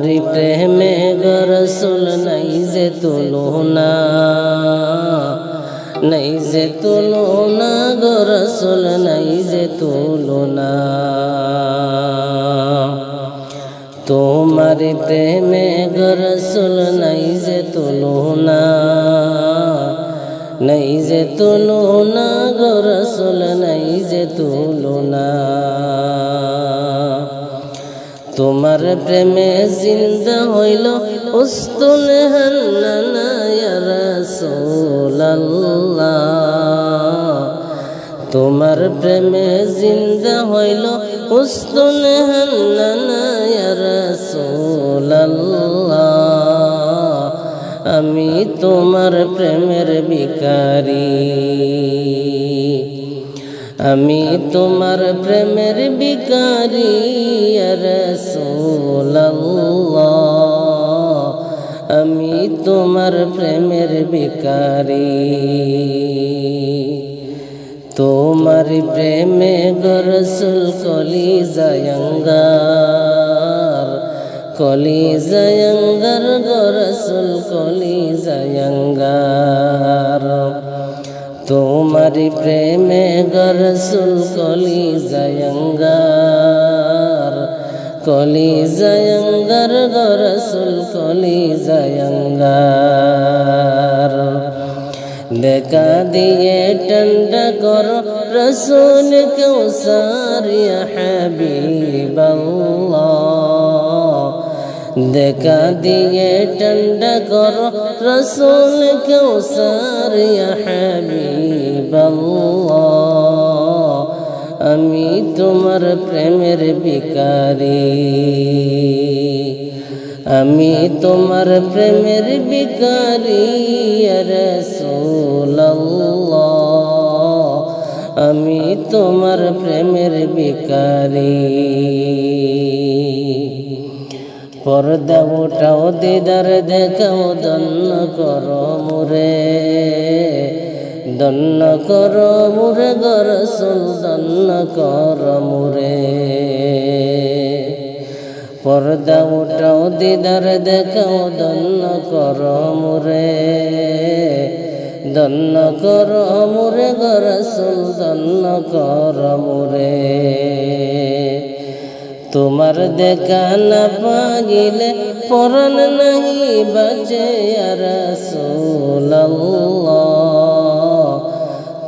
তোমারি প্রেমে গরসুল নাই যে তুলনা। নাই যে তুলনা গরসুল নাই যে তুলনা। তোমারি প্রেমে গরসুল নাই যে তুলনা। নাই যে তুলনা গরসুল নাই যে তুলনা। তোমার প্রেমে জিন্দা হইল রসোল্লাহ তোমার প্রেমে জিন্দা হইল রসোল্লাহ আমি তোমার প্রেমের বিকারী আমি তোমার প্রেমের বিকারি রসোল্লাহ আমি তোমার প্রেমের বিকারি তোমার প্রেমে গরসুল কলি জয়ঙ্গার কলি জয়ঙ্গার গরসুল কলি জয়ঙ্গার তোমার প্রেমে গরসুল কলি জয়ঙ্গার কলি জয়ঙ্গার গরসুল কলি জয়ঙ্গার দেখা দিয়ে টন্ডা কর রসুল কৌসার হাবিবাল্লাহ। দেখা দিয়ে টন্ডা কর, রসুল কৌসার আমি তোমার প্রেমের বিকারি আমি তোমার প্রেমের বিকারি রসোল্লাহ আমি তোমার প্রেমের বিকারি পর্দা উঠাও, দিদার দেখাও, দন্ন করো মুরে। দন্ন করো মুরে গরসুল দন্ন করো মুরে। পর্দা উঠাও, দিদার দেখাও, দন্ন করো মুরে। দন্ন করো মুরে গরসুল দন্ন করো মুরে। তোমার দেখা না পাগিলে পরন নাহি বাজে রসোল্লাহ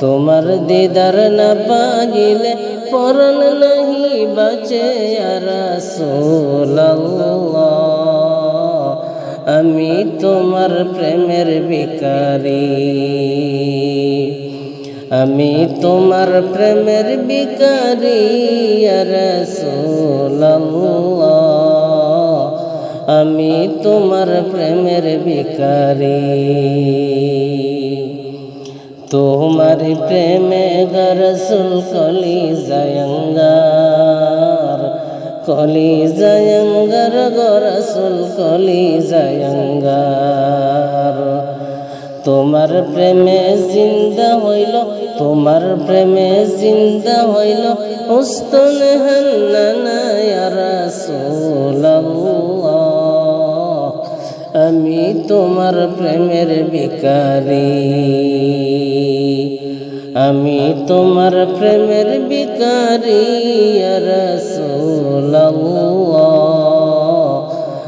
তোমার দিদার না পাগিলে পরন নাহি বাজে রসোল্লাহ আমি তোমার প্রেমের বিকারী আমি তোমার প্রেমের বিকারি রসোল্লাহ আমি তোমার প্রেমের বিকারি তোমার প্রেমে গরসুল কলি জয়ঙ্গার কলি জয়ঙ্গার গরসুল কলি জয়ঙ্গার তোমার প্রেমে জিন্দা হইল, তোমার প্রেমে জিন্দা হইল। উস্তন রসোল্লাহ আমি তোমার প্রেমের বিকারি আমি তোমার প্রেমের বিকারি রসোল্লাহ